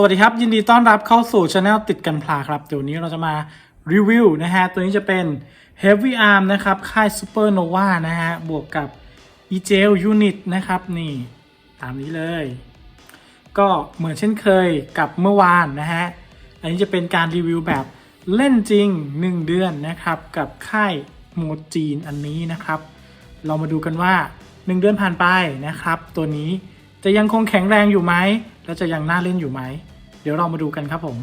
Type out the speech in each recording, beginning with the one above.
สวัสดีครับ ยินดีต้อนรับเข้าสู่ช anel ติดกันพลาครับ เดี๋ยวนี้เราจะมารีวิวนะฮะ ตัวนี้จะเป็น Heavy Arm นะครับ ค่าย Supernova นะฮะ บวกกับ e g l Unit นะครับ นี่ ตามนี้เลย ก็เหมือนเช่นเคยกับเมื่อวานนะฮะ อันนี้จะเป็นการรีวิวแบบเล่นจริง 1 เดือนนะครับ กับค่ายโมจีนอันนี้นะครับ เรามาดูกันว่า 1 เดือนผ่านไปนะครับ ตัวนี้จะยังคงแข็งแรงอยู่ไหม แล้วจะยังน่าเล่นอยู่ไหม เดี๋ยวเรามาดูกันครับผม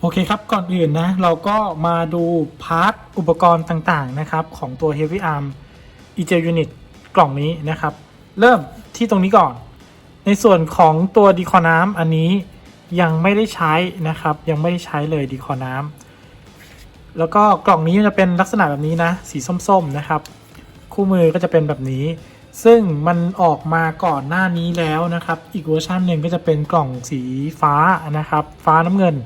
โอเคครับก่อนอื่นนะ เราก็มาดูพาร์ทอุปกรณ์ต่างๆนะครับของตัว Heavy Arm e j Unit กล่องนี้นะครับ เริ่มที่ตรงนี้ก่อน ในส่วนของตัวดีคอน้ำอันนี้ยังไม่ได้ใช้นะครับ ยังไม่ได้ใช้เลยดีคอน้ำแล้วก็กล่องนี้จะเป็นลักษณะแบบนี้นะ สีส้มๆนะครับ คู่มือก็จะเป็นแบบนี้ ซึ่งมันออกมาก่อนหน้านี้แล้วนะครับ อีกเวอร์ชันหนึ่งก็จะเป็นกล่องสีฟ้านะครับ ฟ้าน้ำเงิน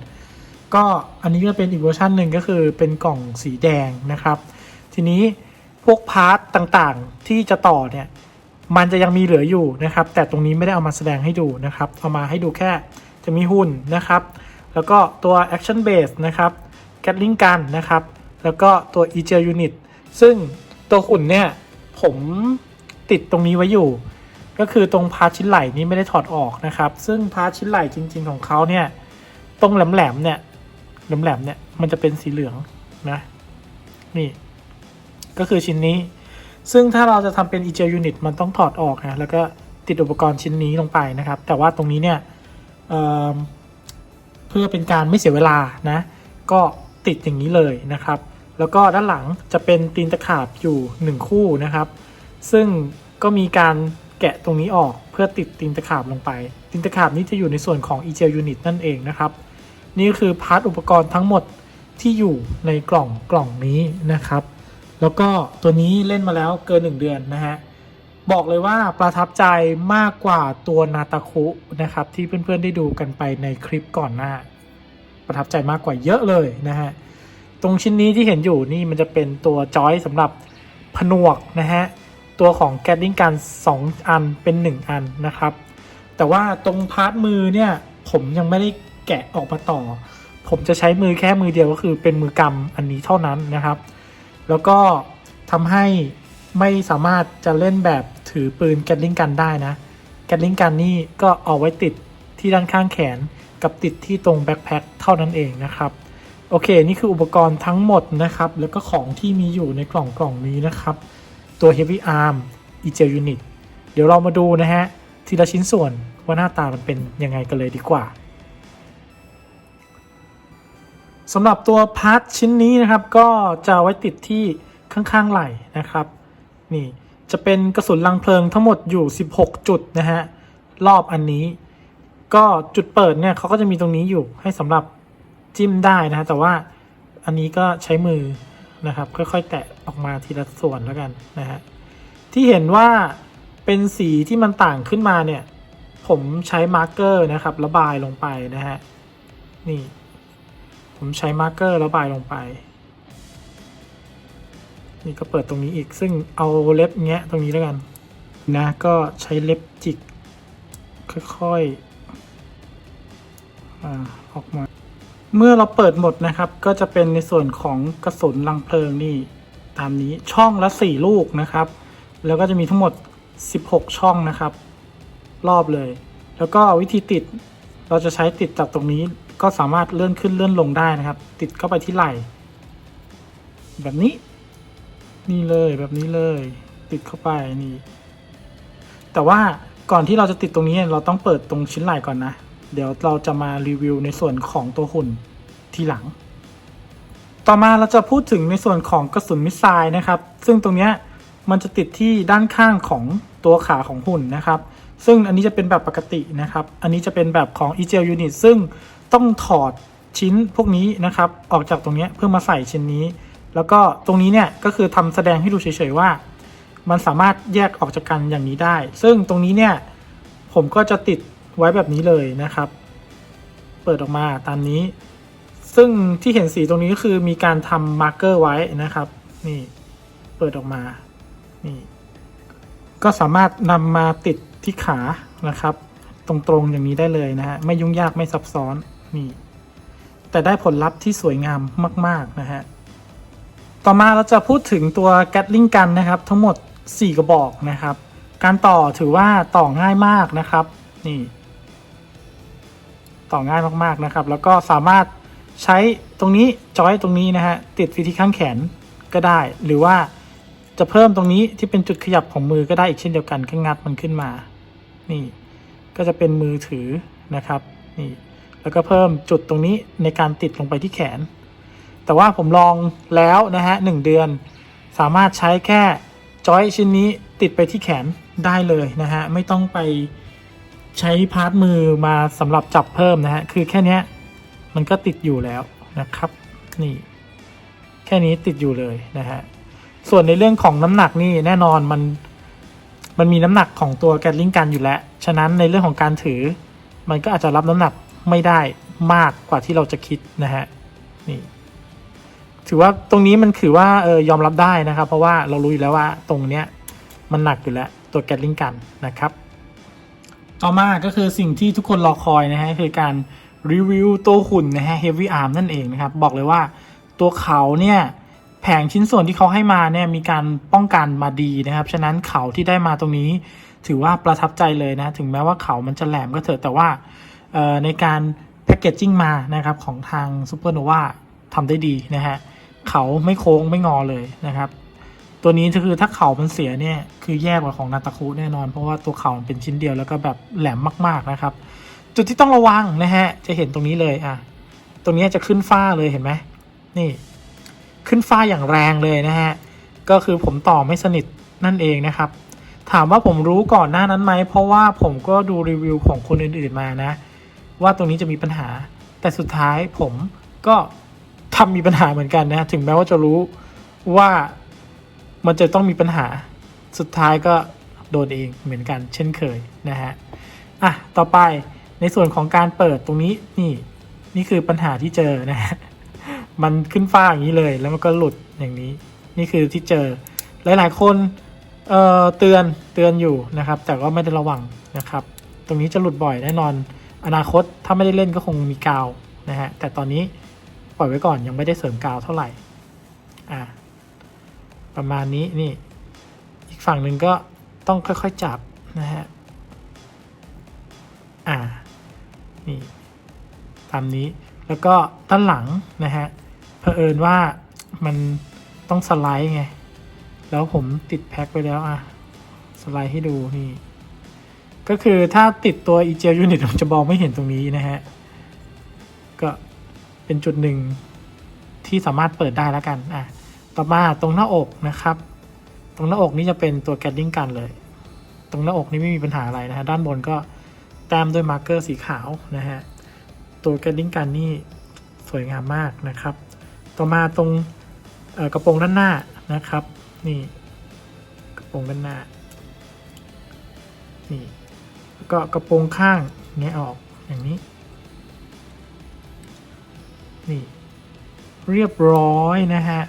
ก็อันนี้ก็เป็นอีกเวอร์ชันหนึ่งก็คือเป็นกล่องสีแดงนะครับ ทีนี้พวกพาร์ตต่างๆที่จะต่อเนี่ยมันจะยังมีเหลืออยู่นะครับ แต่ตรงนี้ไม่ได้เอามาแสดงให้ดูนะครับ เอามาให้ดูแค่จะมีหุ่นนะครับ แล้วก็ตัว action base นะครับ gatling gun นะครับ แล้วก็ตัว e g l unit ซึ่งตัวหุ่นเนี่ยผม ติดตรงนี้ไว้อยู่ ก็คือตรงพาร์ทชิ้นไหล่นี้ไม่ได้ถอดออกนะครับ ซึ่งพาร์ทชิ้นไหล่จริง ๆของเขาเนี่ยตรงแหลมๆเนี่ยแหลมๆเนี่ยมันจะเป็นสีเหลืองนะนี่ก็คือชิ้นนี้ ซึ่งถ้าเราจะทำเป็น e g l unit มันต้องถอดออกนะแล้วก็ติดอุปกรณ์ชิ้นนี้ลงไปนะครับ แต่ว่าตรงนี้เนี่ยเเพื่อเป็นการไม่เสียเวลานะก็ติดอย่างนี้เลยนะครับ แล้วก็ด้านหลังจะเป็นตีนตะขาบอยู่ 1 คู่นะครับ ซึ่งก็มีการแกะตรงนี้ออกเพื่อติดตีนตะขาบลงไป ตีนตะขาบนี้จะอยู่ในส่วนของ e g l unit นั่นเองนะครับ นี่คือพาร์ทอุปกรณ์ทั้งหมดที่อยู่ในกล่องกล่องนี้นะครับ แล้วก็ตัวนี้เล่นมาแล้วเกิน 1 เดือนนะฮะ บอกเลยว่าประทับใจมากกว่าตัวนาตาคุนะครับ ที่เพื่อนๆได้ดูกันไปในคลิปก่อนหน้า ประทับใจมากกว่าเยอะเลยนะฮะ ตรงชิ้นนี้ที่เห็นอยู่นี่มันจะเป็นตัวจอยสำหรับผนวกนะฮะ ตัวของแกดดิ้งกัน2อันเป็น 1 อันนะครับ แต่ว่าตรงพาร์ทมือเนี่ยผมยังไม่ได้แกะออกมาต่อ ผมจะใช้มือแค่มือเดียวก็คือเป็นมือกำอันนี้เท่านั้นนะครับ แล้วก็ทำให้ไม่สามารถจะเล่นแบบถือปืนแกดลิงกันได้นะแกดลิงกันนี่ก็เอาไว้ติดที่ด้านข้างแขนกับติดที่ตรงแบ็คแพ็คเท่านั้นเองนะครับโอเค นี่คืออุปกรณ์ทั้งหมดนะครับ แล้วก็ของที่มีอยู่ในกล่องกล่องนี้นะครับ ตัว Heavy Arm e g l Unit เดี๋ยวเรามาดูนะฮะ ทีละชิ้นส่วนว่าหน้าตามันเป็นยังไงกันเลยดีกว่าสำหรับตัวพาร์ทชิ้นนี้นะครับ ก็จะไว้ติดที่ข้างๆไหล่นะครับ นี่จะเป็นกระสุนลังเพลิงทั้งหมดอยู่ 16 จุดนะฮะ รอบอันนี้ ก็จุดเปิดเนี่ยเขาก็จะมีตรงนี้อยู่ให้สำหรับจิ้มได้นะฮะ แต่ว่าอันนี้ก็ใช้มือ นะครับ ค่อยๆ แตะออกมาทีละส่วนแล้วกันนะฮะที่เห็นว่าเป็นสีที่มันต่างขึ้นมาเนี่ย ผมใช้มาร์กเกอร์นะครับ ระบายลงไปนะฮะนี่ ผมใช้มาร์กเกอร์ระบายลงไป นี่ก็เปิดตรงนี้อีกซึ่งเอาเล็บเงี้ยตรงนี้แล้วกัน นะ ก็ใช้เล็บจิก ค่อยๆอออกมา เมื่อเราเปิดหมดนะครับ ก็จะเป็นในส่วนของกระสุนลังเพลิงนี่ตามนี้ช่องละ 4 ลูกนะครับ แล้วก็จะมีทั้งหมด 16 ช่องนะครับ รอบเลย แล้วก็วิธีติดเราจะใช้ติดจากตรงนี้ก็สามารถเลื่อนขึ้นเลื่อนลงได้นะครับ ติดเข้าไปที่ไหล่แบบนี้ นี่เลยแบบนี้เลย ติดเข้าไปนี่ แต่ว่าก่อนที่เราจะติดตรงนี้เราต้องเปิดตรงชิ้นไหล่ก่อนนะ เดี๋ยวเราจะมารีวิวในส่วนของตัวหุ่นทีหลัง ต่อมาเราจะพูดถึงในส่วนของกระสุนมิสไซล์นะครับ ซึ่งตรงเนี้ยมันจะติดที่ด้านข้างของตัวขาของหุ่นนะครับ ซึ่งอันนี้จะเป็นแบบปกตินะครับ อันนี้จะเป็นแบบของ e g l unit ซึ่งต้องถอดชิ้นพวกนี้นะครับ ออกจากตรงเนี้ยเพื่อมาใส่ชิ้นนี้ แล้วก็ตรงนี้เนี่ยก็คือทำแสดงให้ดูเฉยๆว่า มันสามารถแยกออกจากกันอย่างนี้ได้ ซึ่งตรงนี้เนี่ยผมก็จะติด ไว้แบบนี้เลยนะครับ เปิดออกมาตามนี้ ซึ่งที่เห็นสีตรงนี้ก็คือมีการทำมาร์กเกอร์ไว้นะครับ นี่ เปิดออกมา นี่ ก็สามารถนำมาติดที่ขานะครับ ตรงๆอย่างนี้ได้เลยนะฮะ ไม่ยุ่งยากไม่ซับซ้อน นี่ แต่ได้ผลลัพธ์ที่สวยงามมาก ๆ นะฮะ ต่อมาเราจะพูดถึงตัวแก t ลิงกันนะครับ ทั้งหมด 4 กระบอกนะครับ การต่อถือว่าต่อง่ายมากนะครับ นี่ ต่อง่ายมากๆนะครับ แล้วก็สามารถใช้ตรงนี้จอยตรงนี้นะฮะติดไว้ที่ข้างแขนก็ได้ หรือว่าจะเพิ่มตรงนี้ที่เป็นจุดขยับของมือก็ได้อีกเช่นเดียวกันก็งัดมันขึ้นมา นี่ก็จะเป็นมือถือนะครับนี่แล้วก็เพิ่มจุดตรงนี้ในการติดลงไปที่แขน แต่ว่าผมลองแล้วนะฮะหนึ่งเดือน สามารถใช้แค่จอยชิ้นนี้ติดไปที่แขนได้เลยนะฮะไม่ต้องไป ใช้พาร์ทมือมาสำหรับจับเพิ่มนะฮะ คือแค่นี้มันก็ติดอยู่แล้วนะครับ นี่ แค่นี้ติดอยู่เลยนะฮะ ส่วนในเรื่องของน้ำหนักนี่แน่นอนมัน มันมีน้ำหนักของตัวแกลลิงกันอยู่แล้ว ฉะนั้นในเรื่องของการถือ มันก็อาจจะรับน้ำหนักไม่ได้มากกว่าที่เราจะคิดนะฮะ นี่ ถือว่าตรงนี้มันถือว่าเออยอมรับได้นะครับ เพราะว่าเรารู้อยู่แล้วว่าตรงเนี้ยมันหนักอยู่แล้วตัวแกลลิงกันนะครับ ต่อมาก็คือสิ่งที่ทุกคนรอคอยนะฮะคือการรีวิวตัวหุ่นนะฮะ Heavy Arm นั่นเองนะครับ บอกเลยว่าตัวเขาเนี่ยแผงชิ้นส่วนที่เขาให้มาเนี่ยมีการป้องกันมาดีนะครับ ฉะนั้นเขาที่ได้มาตรงนี้ ถือว่าประทับใจเลยนะ ถึงแม้ว่าเขามันจะแหลมก็เถอะแต่ว่าเอ่อในการแพคเกจจิ้งมานะครับของทาง Supernova ทำได้ดีนะฮะเขาไม่โค้งไม่งอเลยนะครับ ตัวนี้ก็คือถ้าเขามันเสียเนี่ยคือแย่กว่าของนาตาคุแน่นอน เพราะว่าตัวเขามันเป็นชิ้นเดียวแล้วก็แบบแหลมมากๆนะครับ จุดที่ต้องระวังนะฮะจะเห็นตรงนี้เลยอะตรงนี้จะขึ้นฝ้าเลยเห็นไหมนี่ ขึ้นฝ้าอย่างแรงเลยนะฮะก็คือผมต่อไม่สนิทนั่นเองนะครับ ถามว่าผมรู้ก่อนหน้านั้นไหมเพราะว่าผมก็ดูรีวิวของคนอื่นๆมานะ ว่าตรงนี้จะมีปัญหา แต่สุดท้ายผมก็ทำมีปัญหาเหมือนกันนะ ถึงแม้ว่าจะรู้ว่า มันจะต้องมีปัญหาสุดท้ายก็โดนเองเหมือนกันเช่นเคยนะฮะอะต่อไปในส่วนของการเปิดตรงนี้นี่นี่คือปัญหาที่เจอนะฮะมันขึ้นฟ้าอย่างนี้เลยแล้วมันก็หลุดอย่างนี้ นี่คือที่เจอหลายๆคนเอ่อเตือนเตือนอยู่นะครับ แต่ก็ไม่ได้ระวังนะครับ ตรงนี้จะหลุดบ่อยแน่นอน อนาคตถ้าไม่ได้เล่นก็คงมีกาวนะฮะแต่ตอนนี้ปล่อยไว้ก่อนยังไม่ได้เสริมกาวเท่าไหร่อะ ประมาณนี้นี่ อีกฝั่งหนึ่งก็ต้องค่อยๆจับนะฮะ อ่า นี่ ตามนี้ แล้วก็ด้านหลังนะฮะเผอิญว่ามันต้องสไลด์ไง แล้วผมติดแพ็คไปแล้วอะ สไลด์ให้ดูนี่ ก็คือถ้าติดตัว e g l unit ผมจะมองไม่เห็นตรงนี้นะฮะ ก็เป็นจุดหนึ่งที่สามารถเปิดได้แล้วกัน อะ ต่อมาตรงหน้าอกนะครับ ตรงหน้าอกนี่จะเป็นตัวแกดดิ้งกันเลย ตรงหน้าอกนี่ไม่มีปัญหาอะไรนะฮะด้านบนก็แต้มด้วยมาร์กเกอร์สีขาวนะฮะตัวแกดดิ้งกันนี่สวยงามมากนะครับ ต่อมาตรงกระโปรงด้านหน้านะครับ นี่กระโปรงด้านหน้านี่ก็กระโปรงข้างแงะออกอย่างนี้ นี่ เรียบร้อยนะฮะ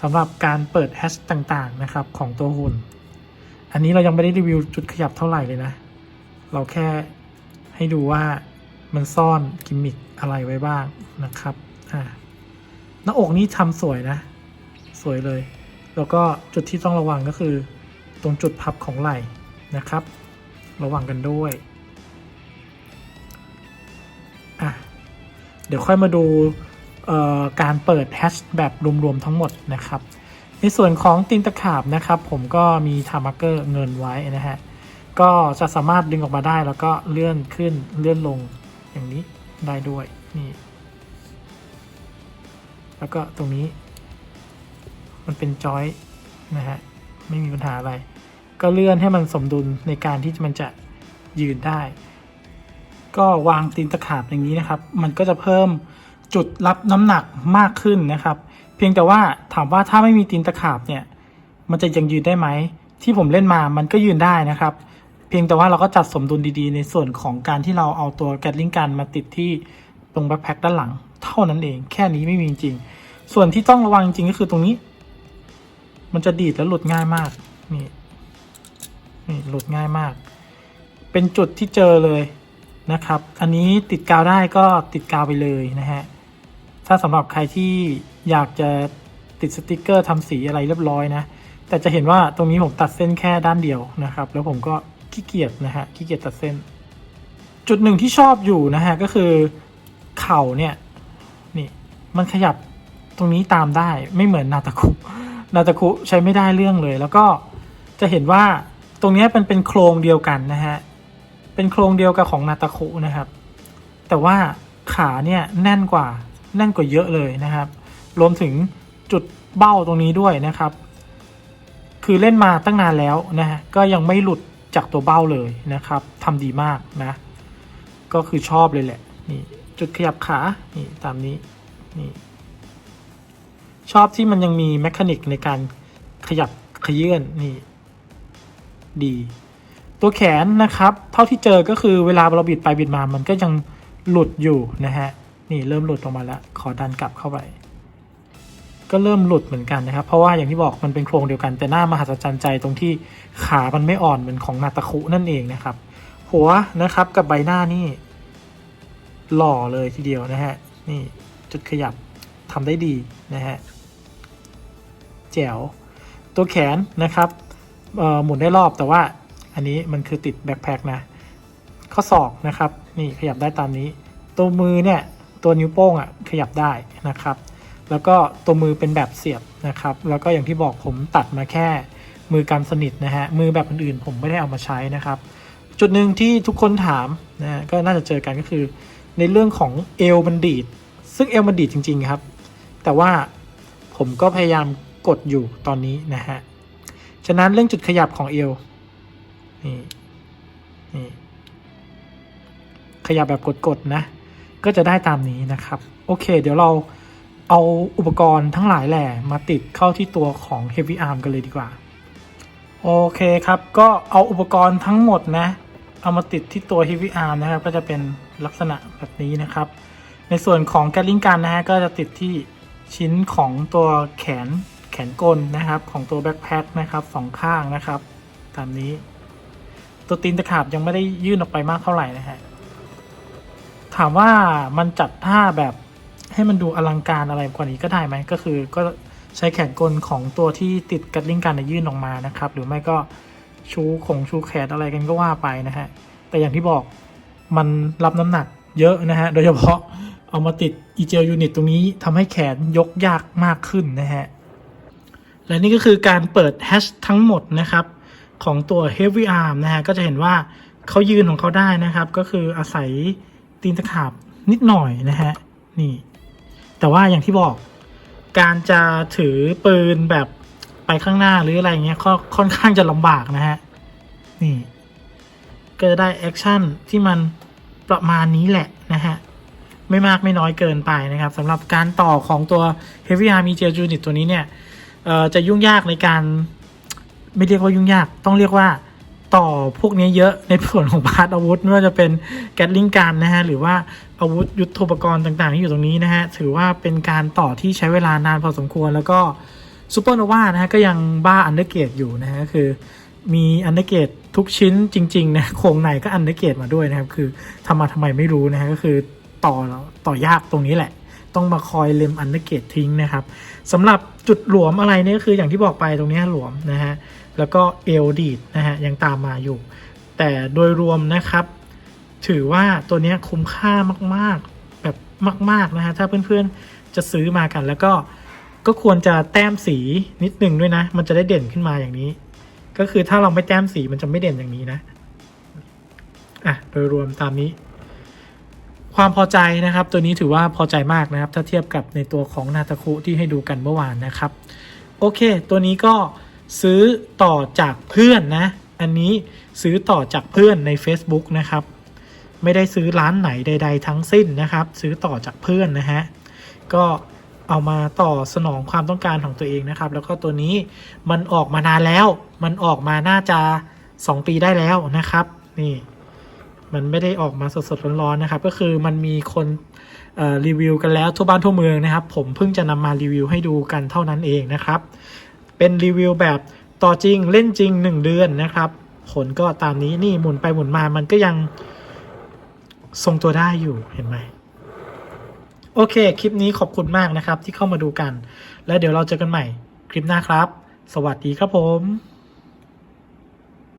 สำหรับการเปิดแฮชต่างๆนะครับของตัวหุ่น อันนี้เรายังไม่ได้รีวิวจุดขยับเท่าไหร่เลยนะ เราแค่ให้ดูว่ามันซ่อนกิมมิคอะไรไว้บ้างนะครับอ่าหน้าอกนี้ทำสวยนะ สวยเลย แล้วก็จุดที่ต้องระวังก็คือ ตรงจุดพับของไหล่นะครับ ระวังกันด้วยอะเดี๋ยวค่อยมาดู การเปิดแฮชแบบรวมๆทั้งหมดนะครับ ในส่วนของตีนตะขาบนะครับ ผมก็มีทามาร์เกอร์เงินไว้นะฮะก็จะสามารถดึงออกมาได้แล้วก็เลื่อนขึ้นเลื่อนลงอย่างนี้ได้ด้วยนี่แล้วก็ตรงนี้ มันเป็นจอยนะฮะไม่มีปัญหาอะไร ก็เลื่อนให้มันสมดุลในการที่มันจะยืนได้ ก็วางตีนตะขาบอย่างนี้นะครับ มันก็จะเพิ่ม จุดรับน้ำหนักมากขึ้นนะครับ เพียงแต่ว่าถามว่าถ้าไม่มีตีนตะขาบเนี่ยมันจะยังยืนได้ไหม ที่ผมเล่นมามันก็ยืนได้นะครับ เพียงแต่ว่าเราก็จัดสมดุลดีๆ ในส่วนของการที่เราเอาตัวแกลลิงกันมาติดที่ตรงแบ็คแพ็คด้านหลัง เท่านั้นเองแค่นี้ไม่มีจริง ส่วนที่ต้องระวังจริงๆก็คือตรงนี้ มันจะดีดแล้วหลุดง่ายมากนี่นี่หลุดง่ายมาก เป็นจุดที่เจอเลยนะครับ อันนี้ติดกาวได้ก็ติดกาวไปเลยนะฮะ ถ้าสำหรับใครที่อยากจะติดสติกเกอร์ทำสีอะไรเรียบร้อยนะ แต่จะเห็นว่าตรงนี้ผมตัดเส้นแค่ด้านเดียวนะครับ แล้วผมก็ขี้เกียจนะฮะขี้เกียจตัดเส้น จุดหนึ่งที่ชอบอยู่นะฮะก็คือเข่าเนี่ยนี่มันขยับตรงนี้ตามได้ไม่เหมือนนาตาคุนาตาคุใช้ไม่ได้เรื่องเลย แล้วก็จะเห็นว่าตรงนี้ยเป็นเป็นโครงเดียวกันนะฮะเป็นโครงเดียวกับของนาตาคุนะครับ แต่ว่าขาเนี่ยแน่นกว่า น่นกว่าเยอะเลยนะครับ รวมถึงจุดเบ้าตรงนี้ด้วยนะครับ คือเล่นมาตั้งนานแล้วนะฮะก็ยังไม่หลุดจากตัวเบ้าเลยนะครับทำดีมากนะ ก็คือชอบเลยแหละนี่จุดขยับขา นี่ตามนี้นี่ชอบที่มันยังมีแมคานิกในการขยับขยื่นนี่ดี ตัวแขนนะครับ เท่าที่เจอก็คือเวลาเราบิดไปบิดมามันก็ยังหลุดอยู่นะฮะ นี่เริ่มหลุดออกมาแล้ว ขอดันกลับเข้าไป ก็เริ่มหลุดเหมือนกันนะครับ เพราะว่าอย่างที่บอกมันเป็นโครงเดียวกัน แต่หน้ามหัศจรรย์ใจตรงที่ขามันไม่อ่อนเหมือนของนาตาคุนั่นเองนะครับ หัวนะครับกับใบหน้านี่ หล่อเลยทีเดียวนะฮะ นี่จุดขยับทำได้ดีนะฮะ แจ๋ว ตัวแขนนะครับหมุนได้รอบแต่ว่าอันนี้มันคือติดแบ็คแพคนะ ข้อศอกนะครับ นี่ขยับได้ตามนี้ ตัวมือเนี่ย ตัวนิ้วโป้งอะขยับได้นะครับ แล้วก็ตัวมือเป็นแบบเสียบนะครับ แล้วก็อย่างที่บอกผมตัดมาแค่มือกำสนิทนะฮะ มือแบบอื่นๆผมไม่ได้เอามาใช้นะครับ จุดหนึ่งที่ทุกคนถามนะฮะก็น่าจะเจอกันก็คือ ในเรื่องของเอวมันดีดซึ่งเอวมันดีดจริง ๆ ครับ แต่ว่าผมก็พยายามกดอยู่ตอนนี้นะฮะ ฉะนั้นเรื่องจุดขยับของเอวนี่นี่ขยับแบบกดๆนะ ก็จะได้ตามนี้นะครับ โอเค เดี๋ยวเราเอาอุปกรณ์ทั้งหลายแหล่มาติดเข้าที่ตัวของ Heavy Arm กันเลยดีกว่า โอเคครับ ก็เอาอุปกรณ์ทั้งหมดนะ เอามาติดที่ตัว Heavy Arm นะครับ ก็จะเป็นลักษณะแบบนี้นะครับ ในส่วนของแกลลิงกันนะฮะ ก็จะติดที่ชิ้นของตัวแขนแขนกลนะครับ ของตัวแบ็คแพคนะครับสองข้างนะครับ ตามนี้ ตัวตีนตะขาบยังไม่ได้ยื่นออกไปมากเท่าไหร่นะฮะ ถามว่ามันจัดท่าแบบให้มันดูอลังการอะไรกว่านี้ก็ได้ไหมก็คือก็ใช้แขนกลของตัวที่ติดกัดลิงกันยื่นออกมานะครับ หรือไม่ก็ชูของชูแขนอะไรกันก็ว่าไปนะฮะแต่อย่างที่บอกมันรับน้ำหนักเยอะนะฮะโดยเฉพาะเอามาติดอีเจลยูนิตตรงนี้ทำให้แขนยกยากมากขึ้นนะฮะ และนี่ก็คือการเปิดแฮชทั้งหมดนะครับ ของตัว Heavy Arm นะฮะ ก็จะเห็นว่าเขายืนของเขาได้นะครับ ก็คืออาศัย ตีนตะขาบนิดหน่อยนะฮะนี่ แต่ว่าอย่างที่บอกการจะถือปืนแบบไปข้างหน้าหรืออะไรเงี้ยก็ค่อนข้างจะลำบากนะฮะนี่ก็จะได้แอคชั่นที่มันประมาณนี้แหละนะฮะไม่มากไม่น้อยเกินไปนะครับสำหรับการต่อของตัว Heavy Arm EJ Unit ตัวนี้เนี่ยจะยุ่งยากในการ ไม่เรียกว่ายุ่งยาก ต้องเรียกว่า ต่อพวกนี้เยอะในส่วนของพาร์ทอาวุธไม่ว่าจะเป็นแกตลิงกันนะฮะหรือว่าอาวุธยุทโธปกรณ์ต่างๆที่อยู่ตรงนี้นะฮะถือว่าเป็นการต่อที่ใช้เวลานานพอสมควรแล้วก็ซูเปอร์โนวานะฮะก็ยังบ้าอันเดอร์เกตอยู่นะฮะคือมีอันเดอร์เกตทุกชิ้นจริงๆนะโครงในก็อันเดอร์เกตมาด้วยนะครับคือทำมาทำไมไม่รู้นะฮะก็คือต่อต่อยากตรงนี้แหละ ต้องมาคอยเล็มอันเดอร์เกตทิ้งนะครับสำหรับจุดหลวมอะไรเนี่ยก็คืออย่างที่บอกไปตรงนี้หลวมนะฮะ แล้วก็เอลดีดนะฮะยังตามมาอยู่ แต่โดยรวมนะครับ ถือว่าตัวนี้คุ้มค่ามากๆแบบมาก ๆ นะฮะ ถ้าเพื่อนๆจะซื้อมากัน แล้วก็ก็ควรจะแต้มสีนิดนึงด้วยนะ มันจะได้เด่นขึ้นมาอย่างนี้ ก็คือถ้าเราไม่แต้มสีมันจะไม่เด่นอย่างนี้นะอะโดยรวมตามนี้ ความพอใจนะครับ ตัวนี้ถือว่าพอใจมากนะครับ ถ้าเทียบกับในตัวของนาตาคุที่ให้ดูกันเมื่อวานนะครับ โอเค ตัวนี้ก็ ซื้อต่อจากเพื่อนนะ อันนี้ซื้อต่อจากเพื่อนใน Facebook นะครับ ไม่ได้ซื้อร้านไหนใด ๆ ทั้งสิ้นนะครับ ซื้อต่อจากเพื่อนนะฮะก็เอามาต่อสนองความต้องการของตัวเองนะครับ แล้วก็ตัวนี้มันออกมานานแล้ว มันออกมาน่าจะ 2 ปีได้แล้วนะครับ นี่ มันไม่ได้ออกมาสดๆร้อนๆนะครับ ก็คือมันมีคนรีวิวกันแล้วทั่วบ้านทั่วเมืองนะครับ ผมเพิ่งจะนำมารีวิวให้ดูกันเท่านั้นเองนะครับ เป็นรีวิวแบบต่อจริงเล่นจริง 1 เดือนนะครับ ผลก็ตามนี้นี่หมุนไปหมุนมามันก็ยังทรงตัวได้อยู่เห็นไหมโอเค คลิปนี้ขอบคุณมากนะครับที่เข้ามาดูกัน และเดี๋ยวเราเจอกันใหม่คลิปหน้าครับ สวัสดีครับผม